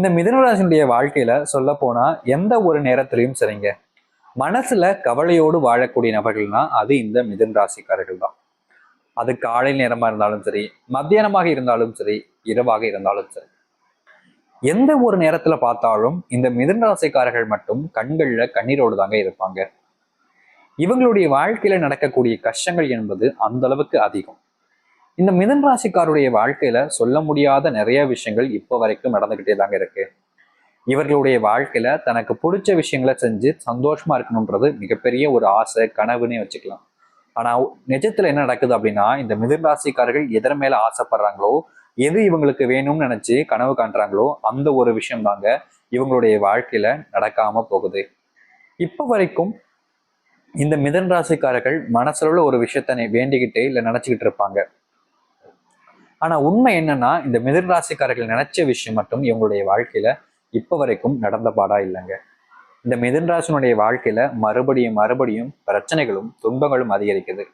இந்த மிதனராசினுடைய வாழ்க்கையில சொல்ல போனா எந்த ஒரு நேரத்திலையும் சரிங்க. மனசுல கவலையோடு வாழக்கூடிய நபர்கள்னா அது இந்த மிதன் ராசிக்காரர்கள் தான். அது காலை நேரமா இருந்தாலும் சரி மத்தியானமாக இருந்தாலும் சரி இரவாக இருந்தாலும் சரி. எந்த ஒரு நேரத்துல பார்த்தாலும் இந்த மிதன் ராசிக்காரர்கள் மட்டும் கண்கள்ல கண்ணீரோடு தாங்க இருப்பாங்க. இவங்களுடைய வாழ்க்கையில நடக்கக்கூடிய கஷ்டங்கள் என்பது அந்த அளவுக்கு அதிகம். இந்த மிதன் ராசிக்காருடைய வாழ்க்கையில சொல்ல முடியாத நிறைய விஷயங்கள் இப்போ வரைக்கும் நடந்துகிட்டே தாங்க இருக்கு. இவர்களுடைய வாழ்க்கையில தனக்கு பிடிச்ச விஷயங்களை செஞ்சு சந்தோஷமா இருக்கணுன்றது மிகப்பெரிய ஒரு ஆசை கனவுன்னே வச்சுக்கலாம். ஆனா நிஜத்துல என்ன நடக்குது அப்படின்னா இந்த மிதன் ராசிக்காரர்கள் எதன் மேல ஆசைப்படுறாங்களோ எது இவங்களுக்கு வேணும்னு நினைச்சு கனவு காண்றாங்களோ அந்த ஒரு விஷயம் தாங்க இவங்களுடைய வாழ்க்கையில நடக்காம போகுது. இப்போ வரைக்கும் இந்த மிதன் ராசிக்காரர்கள் மனசுல ஒரு விஷயத்த வேண்டிக்கிட்டு இல்லை நினைச்சுக்கிட்டு இருப்பாங்க. ஆனால் உண்மை என்னன்னா இந்த மிதன் ராசிக்காரர்கள் நினைச்ச விஷயம் மட்டும் இவங்களுடைய வாழ்க்கையில இப்போ வரைக்கும் நடந்த பாடா இல்லைங்க. இந்த மிதன் ராசினுடைய வாழ்க்கையில மறுபடியும் மறுபடியும் பிரச்சனைகளும் துன்பங்களும் அதிகரிக்குது.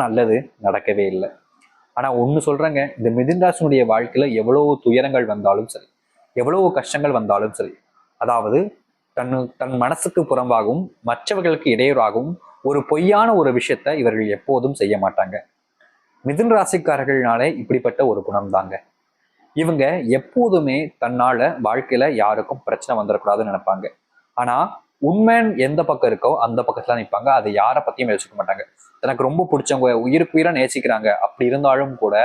நல்லது நடக்கவே இல்லை. ஆனா ஒன்று சொல்றேங்க இந்த மிதின் ராசினுடைய வாழ்க்கையில எவ்வளவு துயரங்கள் வந்தாலும் சரி எவ்வளவு கஷ்டங்கள் வந்தாலும் சரி அதாவது தன் தன் மனசுக்கு புறம்பாகவும் மற்றவர்களுக்கு இடையூறாகவும் ஒரு பொய்யான ஒரு விஷயத்த இவர்கள் எப்போதும் செய்ய மாட்டாங்க. மிதுன் ராசிக்காரர்கள்னாலே இப்படிப்பட்ட ஒரு குணம் தாங்க இவங்க எப்போதுமே தன்னால வாழ்க்கையில யாருக்கும் பிரச்சனை வந்துடக்கூடாதுன்னு நினைப்பாங்க. ஆனா உண்மையன் எந்த பக்கம் இருக்கோ அந்த பக்கத்துல நிற்பாங்க அதை யாரை பத்தியும் யோசிக்க மாட்டாங்க. தனக்கு ரொம்ப பிடிச்சவங்க உயிருக்கு உயிரா நேசிக்கிறாங்க. அப்படி இருந்தாலும் கூட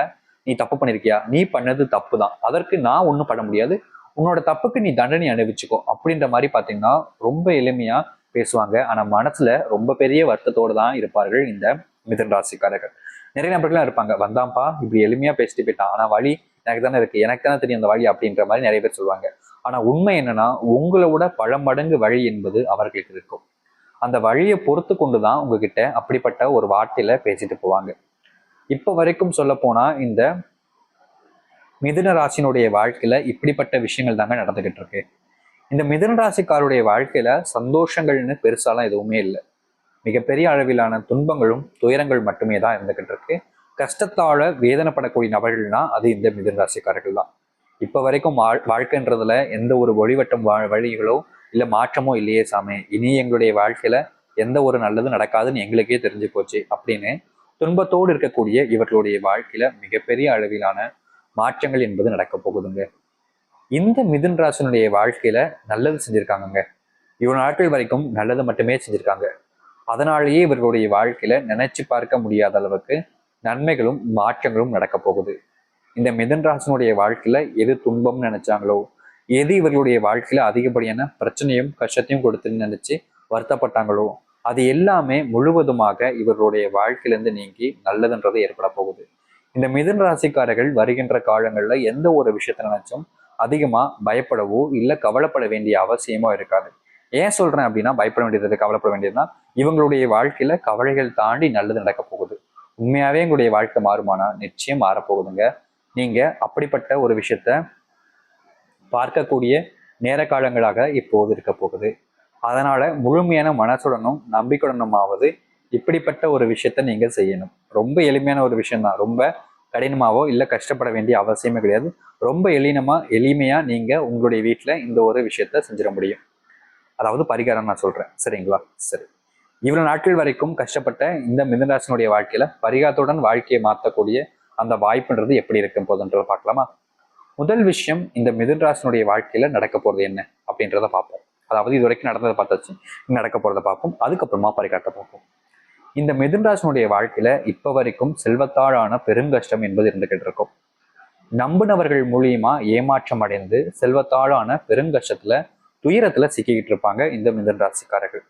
நீ தப்பு பண்ணிருக்கியா? நீ பண்ணது தப்பு தான் அதற்கு நான் ஒன்றும் பண்ண முடியாது. உன்னோட தப்புக்கு நீ தண்டனை அனுபவிச்சுக்கோ. அப்படின்ற மாதிரி பாத்தீங்கன்னா ரொம்ப எளிமையா பேசுவாங்க. ஆனா மனசுல ரொம்ப பெரிய வருத்தத்தோடு தான் இருப்பார்கள் இந்த மிதன் ராசிக்காரர்கள். நிறைய நபர்கள்லாம் இருப்பாங்க. வந்தாம்ப்பா இப்படி எளிமையா பேசிட்டு போயிட்டான். ஆனா வழி எனக்கு தானே இருக்கு. எனக்கு தானே தெரியும் அந்த வழி அப்படின்ற மாதிரி நிறைய பேர் சொல்லுவாங்க. ஆனா உண்மை என்னன்னா உங்களோட பல மடங்கு வழி என்பது அவர்களுக்கு இருக்கும். அந்த வழியை பொறுத்து கொண்டுதான் உங்ககிட்ட அப்படிப்பட்ட ஒரு வார்த்தையில பேசிட்டு போவாங்க. இப்ப வரைக்கும் சொல்ல போனா இந்த மிதுன ராசினுடைய வாழ்க்கையில இப்படிப்பட்ட விஷயங்கள் தாங்க நடந்துகிட்டு இருக்கு. இந்த மிதுன ராசிக்காருடைய வாழ்க்கையில சந்தோஷங்கள்னு பெருசாலாம் எதுவுமே இல்லை. மிகப்பெரிய அளவிலான துன்பங்களும் துயரங்கள் மட்டுமே தான் இருந்துகிட்டு இருக்கு கஷ்டத்தால வேதனைப்படக்கூடிய நபர்கள்னா அது இந்த மிதுன ராசிக்காரர்கள் தான் இப்ப வரைக்கும் வாழ் வாழ்க்கைன்றதுல எந்த ஒரு ஒளிவட்டம் வா வழிகளோ இல்ல மாற்றமோ இல்லையே சாமி. இனி எங்களுடைய வாழ்க்கையில எந்த ஒரு நல்லதும் நடக்காதுன்னு எங்களுக்கே தெரிஞ்சு போச்சு அப்படின்னு துன்பத்தோடு இருக்கக்கூடிய இவர்களுடைய வாழ்க்கையில மிகப்பெரிய அளவிலான மாற்றங்கள் என்பது நடக்க போகுதுங்க. இந்த மிதுன் ராசனுடைய வாழ்க்கையில நல்லது செஞ்சிருக்காங்கங்க. இவ்வளவு நாட்கள் வரைக்கும் நல்லது மட்டுமே செஞ்சிருக்காங்க. அதனாலேயே இவர்களுடைய வாழ்க்கையில நினைச்சு பார்க்க முடியாத அளவுக்கு நன்மைகளும் மாற்றங்களும் நடக்க போகுது. இந்த மிதன் ராசனுடைய வாழ்க்கையில எது துன்பம் நினைச்சாங்களோ எது இவர்களுடைய வாழ்க்கையில அதிகப்படியான பிரச்சனையும் கஷ்டத்தையும் கொடுத்துன்னு நினைச்சு வருத்தப்பட்டாங்களோ அது எல்லாமே முழுவதுமாக இவர்களுடைய வாழ்க்கையிலிருந்து நீங்கி நல்லதுன்றது ஏற்பட போகுது. இந்த மிதுன் ராசிக்காரர்கள் வருகின்ற காலங்களில் எந்த ஒரு விஷயத்த நினைச்சும் அதிகமாக பயப்படவோ இல்லை கவலைப்பட வேண்டிய அவசியமோ இருக்காது. ஏன் சொல்றேன் அப்படின்னா பயப்பட வேண்டியது கவலைப்பட வேண்டியதுன்னா இவங்களுடைய வாழ்க்கையில கவலைகள் தாண்டி நல்லது நடக்க போகுது. உண்மையாவே எங்களுடைய வாழ்க்கை மாறுமானா? நிச்சயம் மாறப்போகுதுங்க. நீங்க அப்படிப்பட்ட ஒரு விஷயத்த பார்க்கக்கூடிய நேர காலங்களாக இப்போது இருக்க போகுது. அதனால முழுமையான மனசுடனும் நம்பிக்கையுடனுமாவது இப்படிப்பட்ட ஒரு விஷயத்த நீங்க செய்யணும். ரொம்ப எளிமையான ஒரு விஷயம்தான். ரொம்ப கடினமாவோ இல்லை கஷ்டப்பட வேண்டிய அவசியமே கிடையாது. ரொம்ப எளினமா எளிமையா நீங்க உங்களுடைய வீட்டில் இந்த ஒரு விஷயத்த செஞ்சிட முடியும். அதாவது பரிகாரம் நான் சொல்றேன். சரிங்களா? சரி. இவ்வளவு நாட்கள் வரைக்கும் கஷ்டப்பட்ட இந்த மிதனராசனுடைய வாழ்க்கையில் பரிகாரத்துடன் வாழ்க்கையை மாற்றக்கூடிய அந்த வாய்ப்புன்றது எப்படி இருக்கும் போதுன்றதை பார்க்கலாமா? முதல் விஷயம் இந்த மிதன்ராசனுடைய வாழ்க்கையில் நடக்க போகிறது என்ன அப்படின்றத பார்ப்போம். அதாவது இது வரைக்கும் நடந்ததை பார்த்தாச்சு. நடக்க போறதை பார்ப்போம். அதுக்கப்புறமா பரிகாரத்தை பார்ப்போம். இந்த மிதுன்ராசனுடைய வாழ்க்கையில இப்ப வரைக்கும் செல்வத்தாழான பெருங்கஷ்டம் என்பது இருந்துகிட்டு இருக்கும். நம்பினவர்கள் மூலியமா ஏமாற்றம் அடைந்து செல்வத்தாழான பெருங்கஷ்டத்துல துயரத்துல சிக்கிக்கிட்டு இருப்பாங்க இந்த மிதன் ராசிக்காரர்கள்.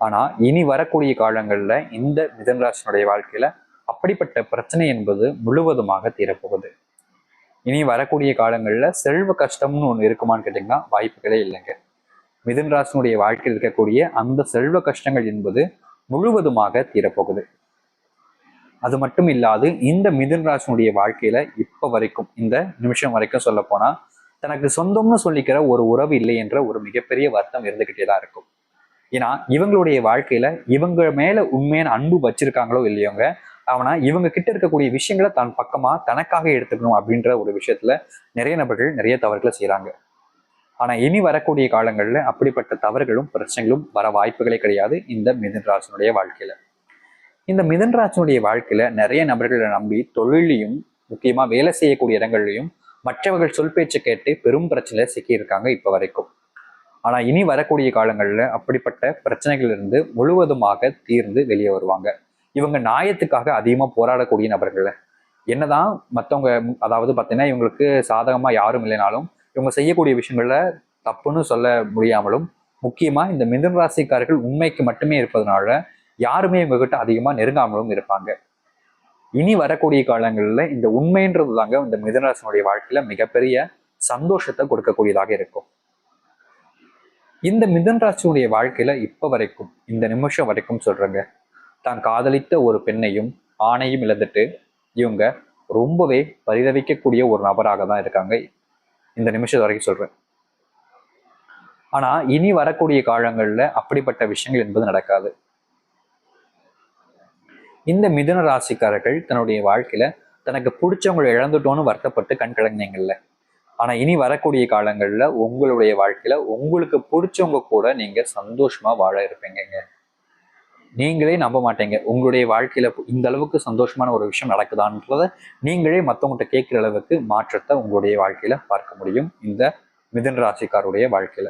ஆனா இனி வரக்கூடிய காலங்கள்ல இந்த மிதன் ராசினுடைய வாழ்க்கையில அப்படிப்பட்ட பிரச்சனை என்பது முழுவதுமாக தீரப்போகுது. இனி வரக்கூடிய காலங்கள்ல செல்வ கஷ்டம்னு ஒண்ணு இருக்குமான்னு கேட்டீங்கன்னா வாய்ப்புகளே இல்லைங்க. மிதன் ராசினுடைய வாழ்க்கையில் இருக்கக்கூடிய அந்த செல்வ கஷ்டங்கள் என்பது முழுவதுமாக தீரப்போகுது. அது மட்டும் இல்லாது இந்த மிதன் ராசினுடைய வாழ்க்கையில இப்ப வரைக்கும் இந்த நிமிஷம் வரைக்கும் சொல்ல போனா தனக்கு சொந்தம்னு சொல்லிக்கிற ஒரு உறவு இல்லை என்ற ஒரு மிகப்பெரிய வருத்தம் இருந்துகிட்டே தான் இருக்கும். ஏன்னா இவங்களுடைய வாழ்க்கையில இவங்க மேல உண்மையான அன்பு வச்சிருக்காங்களோ இல்லையோங்க அவனா இவங்க கிட்ட இருக்கக்கூடிய விஷயங்களை தன் பக்கமா தனக்காக எடுத்துக்கணும் அப்படின்ற ஒரு விஷயத்துல நிறைய நபர்கள் நிறைய தவறுகளை செய்யறாங்க ஆனா இனி வரக்கூடிய காலங்கள்ல அப்படிப்பட்ட தவறுகளும் பிரச்சனைகளும் வர வாய்ப்புகளே கிடையாது இந்த மிதன்ராஜனுடைய வாழ்க்கையில. இந்த மிதன்ராஜனுடைய வாழ்க்கையில நிறைய நபர்களை நம்பி தொழிலையும் முக்கியமா வேலை செய்யக்கூடிய இடங்கள்லையும் மற்றவர்கள் சொல் பேச்சு கேட்டு பெரும் பிரச்சனையில சிக்கியிருக்காங்க இப்ப வரைக்கும். ஆனா இனி வரக்கூடிய காலங்கள்ல அப்படிப்பட்ட பிரச்சனைகள் இருந்து முழுவதுமாக தீர்ந்து வெளியே வருவாங்க. இவங்க நியாயத்துக்காக அதிகமா போராடக்கூடிய நபர்கள் என்னதான் மற்றவங்க அதாவது பார்த்தீங்கன்னா இவங்களுக்கு சாதகமாக யாரும் இல்லைனாலும் இவங்க செய்யக்கூடிய விஷயங்கள தப்புன்னு சொல்ல முடியாமலும் முக்கியமாக இந்த மிதன் ராசிக்காரர்கள் உண்மைக்கு மட்டுமே இருப்பதனால யாருமே இவங்க அதிகமாக நெருங்காமலும் இருப்பாங்க. இனி வரக்கூடிய காலங்களில் இந்த உண்மைன்றது தாங்க இந்த மிதுனராசனுடைய வாழ்க்கையில மிகப்பெரிய சந்தோஷத்தை கொடுக்கக்கூடியதாக இருக்கும். இந்த மிதன் ராசியுடைய வாழ்க்கையில இப்ப வரைக்கும் இந்த நிமிஷம் வரைக்கும் சொல்றேங்க. தான் காதலித்த ஒரு பெண்ணையும் ஆணையும் இழந்துட்டு இவங்க ரொம்பவே பரிதவிக்கக்கூடிய ஒரு நபராக தான் இருக்காங்க. இந்த நிமிஷம் வரைக்கும் சொல்றேன். ஆனா இனி வரக்கூடிய காலங்கள்ல அப்படிப்பட்ட விஷயங்கள் என்பது நடக்காது. இந்த மிதுன ராசிக்காரர்கள் தன்னுடைய வாழ்க்கையில தனக்கு பிடிச்சவங்களை இழந்துட்டோன்னு வருத்தப்பட்டு கண் கலங்கினீங்கல்ல. ஆனா இனி வரக்கூடிய காலங்கள்ல உங்களுடைய வாழ்க்கையில உங்களுக்கு பிடிச்சவங்க கூட நீங்க சந்தோஷமா வாழ இருப்பீங்க நீங்களே நம்ப மாட்டீங்க. உங்களுடைய வாழ்க்கையில இந்த அளவுக்கு சந்தோஷமான ஒரு விஷயம் நடக்குதான்றத நீங்களே மற்றவங்ககிட்ட கேட்கிற அளவுக்கு மாற்றத்தை உங்களுடைய வாழ்க்கையில பார்க்க முடியும் இந்த மிதன் ராசிக்காருடைய வாழ்க்கையில.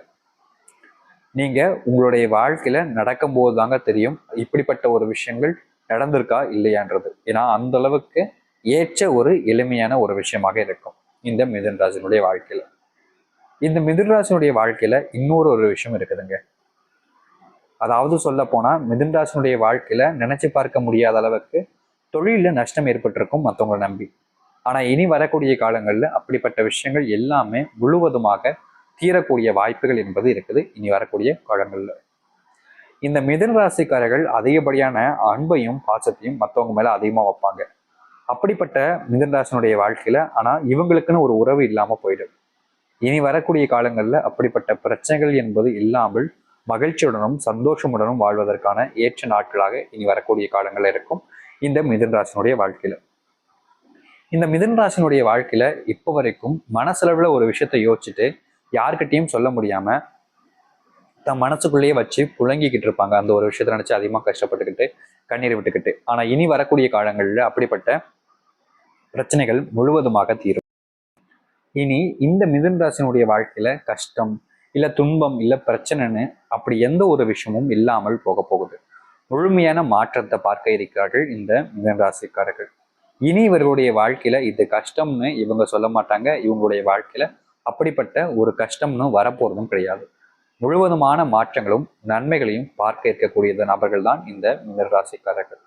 நீங்க உங்களுடைய வாழ்க்கையில நடக்கும் போது தாங்க தெரியும். இப்படிப்பட்ட ஒரு விஷயங்கள் நடந்திருக்கா இல்லையான்றது. ஏன்னா அந்த அளவுக்கு ஏற்ற ஒரு எளிமையான ஒரு விஷயமாக இருக்கும் இந்த மிதுன்ராஜனுடைய வாழ்க்கையில. இந்த மிதுன்ராஜனுடைய வாழ்க்கையில இன்னொரு ஒரு விஷயம் இருக்குதுங்க. அதாவது சொல்ல போனா மிதன்ராசனுடைய வாழ்க்கையில நினைச்சு பார்க்க முடியாத அளவுக்கு தொழிலில் நஷ்டம் ஏற்பட்டிருக்கும் மற்றவங்களை நம்பி. ஆனா இனி வரக்கூடிய காலங்களில் அப்படிப்பட்ட விஷயங்கள் எல்லாமே முழுவதுமாக தீரக்கூடிய வாய்ப்புகள் என்பது இருக்குது. இனி வரக்கூடிய காலங்களில். இந்த மிதன ராசிக்காரர்கள் அதிகப்படியான அன்பையும் பாசத்தையும் மற்றவங்க மேல அதிகமா வைப்பாங்க. அப்படிப்பட்ட மிதன்ராசனுடைய வாழ்க்கையில ஆனா இவங்களுக்குன்னு ஒரு உறவு இல்லாம போயிடும். இனி வரக்கூடிய காலங்கள்ல அப்படிப்பட்ட பிரச்சனைகள் என்பது இல்லாமல் மகிழ்ச்சியுடனும் சந்தோஷமுடனும் வாழ்வதற்கான ஏற்ற நாட்களாக இனி வரக்கூடிய காலங்கள் இருக்கும் இந்த மிதன் ராசினுடைய வாழ்க்கையில. இந்த மிதன் ராசினுடைய வாழ்க்கையில இப்போ வரைக்கும் மனசளவுல ஒரு விஷயத்த யோசிச்சுட்டு யார்கிட்டையும் சொல்ல முடியாம தன் மனசுக்குள்ளேயே வச்சு புழங்கிக்கிட்டு இருப்பாங்க. அந்த ஒரு விஷயத்த நினைச்சு அதிகமாக கஷ்டப்பட்டுக்கிட்டு கண்ணீர் விட்டுக்கிட்டு. ஆனா இனி வரக்கூடிய காலங்களில் அப்படிப்பட்ட பிரச்சனைகள் முழுவதுமாக தீரும். இனி இந்த மிதுன் ராசினுடைய வாழ்க்கையில கஷ்டம் இல்ல துன்பம் இல்ல பிரச்சனைன்னு அப்படி எந்த ஒரு விஷயமும் இல்லாமல் போக போகுது. முழுமையான மாற்றத்தை பார்க்க இருக்கிறார்கள் இந்த மிதன் ராசிக்காரர்கள். இனி இவர்களுடைய வாழ்க்கையில இது கஷ்டம்னு இவங்க சொல்ல மாட்டாங்க. இவங்களுடைய வாழ்க்கையில அப்படிப்பட்ட ஒரு கஷ்டம்னு வரப்போறதும் கிடையாது. முழுவதுமான மாற்றங்களும் நன்மைகளையும் பார்க்க இருக்கக்கூடிய நபர்கள் தான் இந்த மிதராசிக்காரர்கள்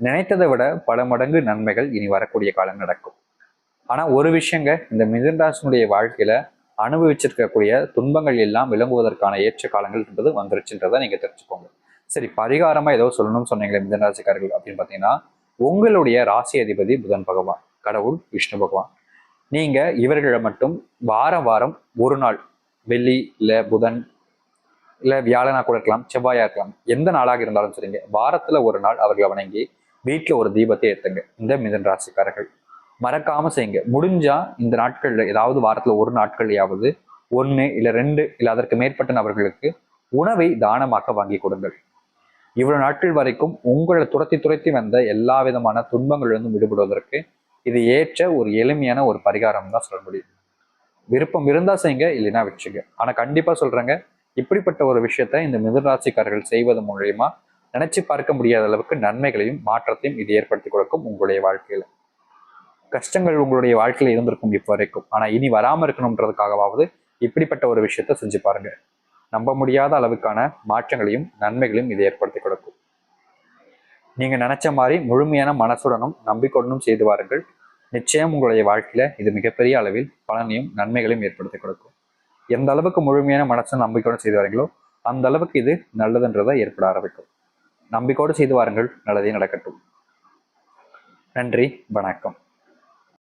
நினைத்ததை விட பல மடங்கு நன்மைகள் இனி வரக்கூடிய காலம் நடக்கும். ஆனால் ஒரு விஷயங்க இந்த மிதன்ராசனுடைய வாழ்க்கையில அனுபவிச்சிருக்கக்கூடிய துன்பங்கள் எல்லாம் விளங்குவதற்கான ஏற்ற காலங்கள் என்பது வந்துருச்சுன்றதை நீங்க தெரிஞ்சுக்கோங்க. சரி பரிகாரமா ஏதோ சொல்லணும்னு சொன்னீங்களே மிதன்ராசிக்காரர்கள் அப்படின்னு பார்த்தீங்கன்னா உங்களுடைய ராசி அதிபதி புதன் பகவான் கடவுள் விஷ்ணு பகவான். நீங்க இவர்களை மட்டும் வாரம் வாரம் ஒரு நாள் வெள்ளி இல்லை புதன் இல்லை வியாழனா கூட இருக்கலாம் செவ்வாயாக இருக்கலாம் எந்த நாளாக இருந்தாலும் சரிங்க வாரத்தில் ஒரு நாள் அவர்களை வணங்கி வீட்டில் ஒரு தீபத்தை ஏற்றுங்க இந்த மிதன் ராசிக்காரர்கள். மறக்காம செய்யுங்க. முடிஞ்சா இந்த நாட்களில் ஏதாவது வாரத்தில் ஒரு நாட்கள்லையாவது ஒன்று இல்லை ரெண்டு இல்லை அதற்கு மேற்பட்ட நபர்களுக்கு உணவை தானமாக வாங்கி கொடுங்கள். இவ்வளவு நாட்கள் வரைக்கும் உங்களை துரத்தி துரத்தி வந்த எல்லா விதமான துன்பங்களிலிருந்து விடுபடுவதற்கு இது ஏற்ற ஒரு எளிமையான ஒரு பரிகாரம் தான் சொல்ல முடியும். விருப்பம் இருந்தால் செய்யுங்க இல்லைன்னா வச்சுங்க ஆனால் கண்டிப்பாக சொல்கிறேங்க இப்படிப்பட்ட ஒரு விஷயத்த இந்த மிதராசிக்காரர்கள் செய்வது மூலயமா நினைச்சு பார்க்க முடியாத அளவுக்கு நன்மைகளையும் மாற்றத்தையும் இது ஏற்படுத்தி கொடுக்கும் உங்களுடைய வாழ்க்கையில. கஷ்டங்கள் உங்களுடைய வாழ்க்கையில இருந்திருக்கும் இப்போ வரைக்கும். ஆனா இனி வராம இருக்கணும்ன்றதுக்காகவாவது இப்படிப்பட்ட ஒரு விஷயத்த செஞ்சு பாருங்க. நம்ப முடியாத அளவுக்கான மாற்றங்களையும் நன்மைகளையும் இது ஏற்படுத்தி கொடுக்கும். நீங்க நினைச்ச மாதிரி முழுமையான மனசுடனும் நம்பிக்கையுடனும் செய்து வாருங்கள். நிச்சயம் உங்களுடைய வாழ்க்கையில இது மிகப்பெரிய அளவில் பலனையும் நன்மைகளையும் ஏற்படுத்தி கொடுக்கும். எந்த அளவுக்கு முழுமையான மனசு நம்பிக்கையோடு செய்து வரீங்களோ அந்த அளவுக்கு இது நல்லதுன்றதை ஏற்பட ஆரம்பிக்கும். நம்பிக்கையோடு செய்து வாருங்கள் நல்லதே நடக்கட்டும். நன்றி வணக்கம்.